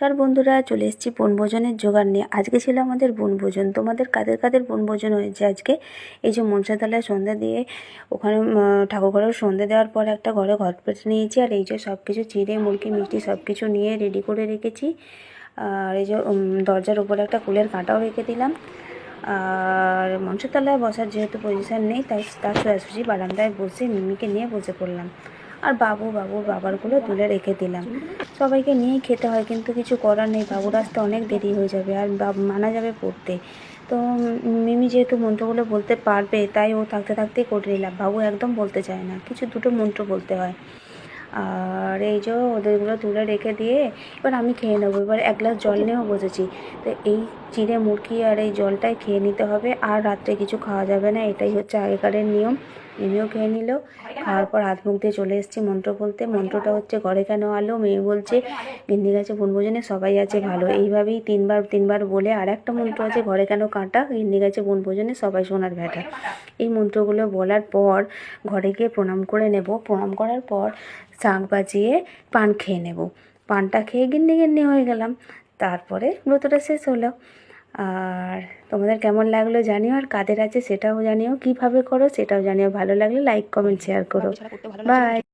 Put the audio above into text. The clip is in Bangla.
নমস্কার বন্ধুরা চলে এসেছি বনভোজনের জোগাড় নিয়ে। আজকে ছিল আমাদের বনভোজন। তোমাদের কাদের কাদের বনভোজন হয়েছে আজকে? এই যে মনসাতলায় সন্ধ্যা দিয়ে ওখানে উম, ঠাকুর ঘরেও সন্ধ্যা দেওয়ার পর একটা ঘরে ঘট পেটে নিয়েছি আর এই যে সব কিছু চিড়ে মুরগি মিষ্টি সব কিছু নিয়ে রেডি করে রেখেছি। আর এই যে দরজার উপরে একটা কুলের কাঁটাও রেখে দিলাম। আর মঞ্চতলায় বসার যেহেতু পজিশান নেই তাই তার সোজাসুজি বারান্দায় বসে মিমিকে নিয়ে বসে পড়লাম। আর বাবু বাবুর বাবারগুলো তুলে রেখে দিলাম। সবাইকে নিয়েই খেতে হয়, কিন্তু কিছু করার নেই। বাবুর আসতে অনেক দেরি হয়ে যাবে, আর মানা যাবে পড়তে। তো মিমি যেহেতু মন্ত্রগুলো বলতে পারবে, তাই ও থাকতে থাকতেই করে নিলাম। বাবু একদম বলতে চায় না, কিছু দুটো মন্ত্র বলতে হয়। আর এই যে ওদেরগুলো তুলে রেখে দিয়ে এবার আমি খেয়ে নেব। এবার এক গ্লাস জল নিয়েও বসেছি। তো এই চিড়ে মুরগি আর এই জলটাই খেয়ে নিতে হবে। আর রাত্রে কিছু খাওয়া যাবে না এটাই হচ্ছে আগেকারের নিয়ম। মিমিও খেয়ে নিল। খাওয়ার পর হাত মুখ দিয়ে চলে এসেছি মন্ত্র বলতে। মন্ত্রটা হচ্ছে ঘরে কেন আলো? মেয়ে বলছে গিন্নি গাছে বনভোজনে সবাই আছে ভালো। এইভাবেই তিনবার তিনবার বলে আর একটা মন্ত্র আছে ঘরে কেন কাঁটা? গিন্নি গাছে বনভোজনে সবাই সোনার ভেটা। এই মন্ত্রগুলো বলার পর ঘরে গিয়ে প্রণাম করে নেব। প্রণাম করার পর শাঁখ বাজিয়ে পান খেয়ে নেব। পানটা খেয়ে গিন্নি গিন্নি হয়ে গেলাম। তারপরে ব্রতটা শেষ হলো। আর তোমাদের কেমন লাগল জানিও আর কাদের আছে সেটাও জানিও কীভাবে করো সেটাও জানিও। ভালো লাগলে লাইক কমেন্ট শেয়ার করো। বাই